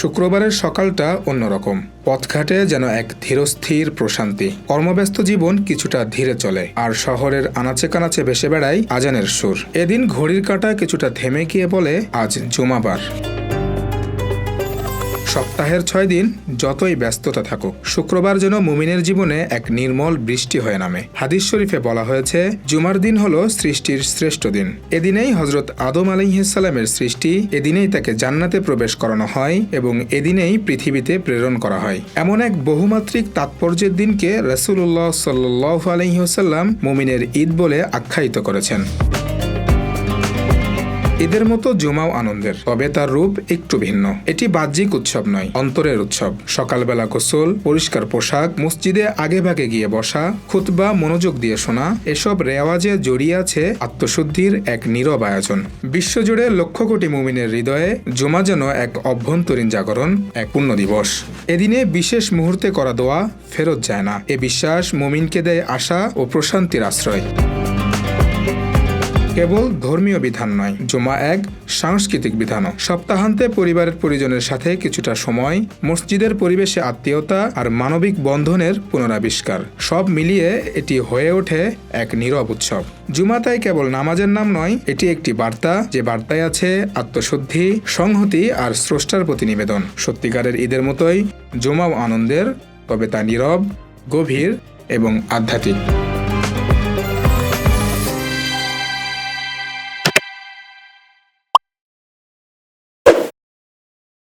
শুক্রবারের সকালটা অন্যরকম। পথঘাটে যেন এক ধীরস্থির প্রশান্তি। কর্মব্যস্ত জীবন কিছুটা ধীরে চলে, আর শহরের আনাচে কানাচে ভেসে বেড়ায় আজানের সুর। এদিন ঘড়ির কাটা কিছুটা থেমে গিয়ে বলে, আজ জুমাবার। সপ্তাহের ছয় দিন যতই ব্যস্ততা থাকুক, শুক্রবার যেন মুমিনের জীবনে এক নির্মল বৃষ্টি হয়ে নামে। হাদিস শরীফে বলা হয়েছে, জুমার দিন হল সৃষ্টির শ্রেষ্ঠ দিন। এদিনেই হজরত আদম আলাইহিসাল্লামের সৃষ্টি, এদিনেই তাকে জান্নাতে প্রবেশ করানো হয় এবং এদিনেই পৃথিবীতে প্রেরণ করা হয়। এমন এক বহুমাত্রিক তাৎপর্যের দিনকে রসুল্লাহ সাল্লাহ আলহিহসাল্লাম মুমিনের ঈদ বলে আখ্যায়িত করেছেন। ঈদের মতো জুমাও আনন্দের, তবে তার রূপ একটু ভিন্ন। এটি বাহ্যিক উৎসব নয়, অন্তরের উৎসব। সকালবেলা গোসল, পরিষ্কার পোশাক, মসজিদে আগে ভাগে গিয়ে বসা, খুতবা, মনোযোগ দিয়ে শোনা, এসব রেওয়াজে জড়িয়ে আছে আত্মশুদ্ধির এক নীরব আয়োজন। বিশ্বজুড়ে লক্ষ কোটি মুমিনের হৃদয়ে জুমা যেন এক অভ্যন্তরীণ জাগরণ, এক পূর্ণ দিবস। এদিনে বিশেষ মুহূর্তে করা দোয়া ফেরত যায় না। এ বিশ্বাস মুমিনকে দেয় আশা ও প্রশান্তির আশ্রয়। কেবল ধর্মীয় বিধান নয়, জুমা এক সাংস্কৃতিক বিধানও। সপ্তাহান্তে পরিবারের পরিজনের সাথে কিছুটা সময়, মসজিদের পরিবেশে আত্মীয়তা আর মানবিক বন্ধনের পুনরাবিষ্কার। সব মিলিয়ে এটি হয়ে ওঠে এক নীরব উৎসব। জুমা তাই কেবল নামাজের নাম নয়, এটি একটি বার্তা, যে বার্তায় আছে আত্মশুদ্ধি, সংহতি আর স্রষ্টার প্রতি নিবেদন। সত্যিকারের ঈদের মতোই জুমাও আনন্দের, তবে তা নীরব, গভীর এবং আধ্যাত্মিক।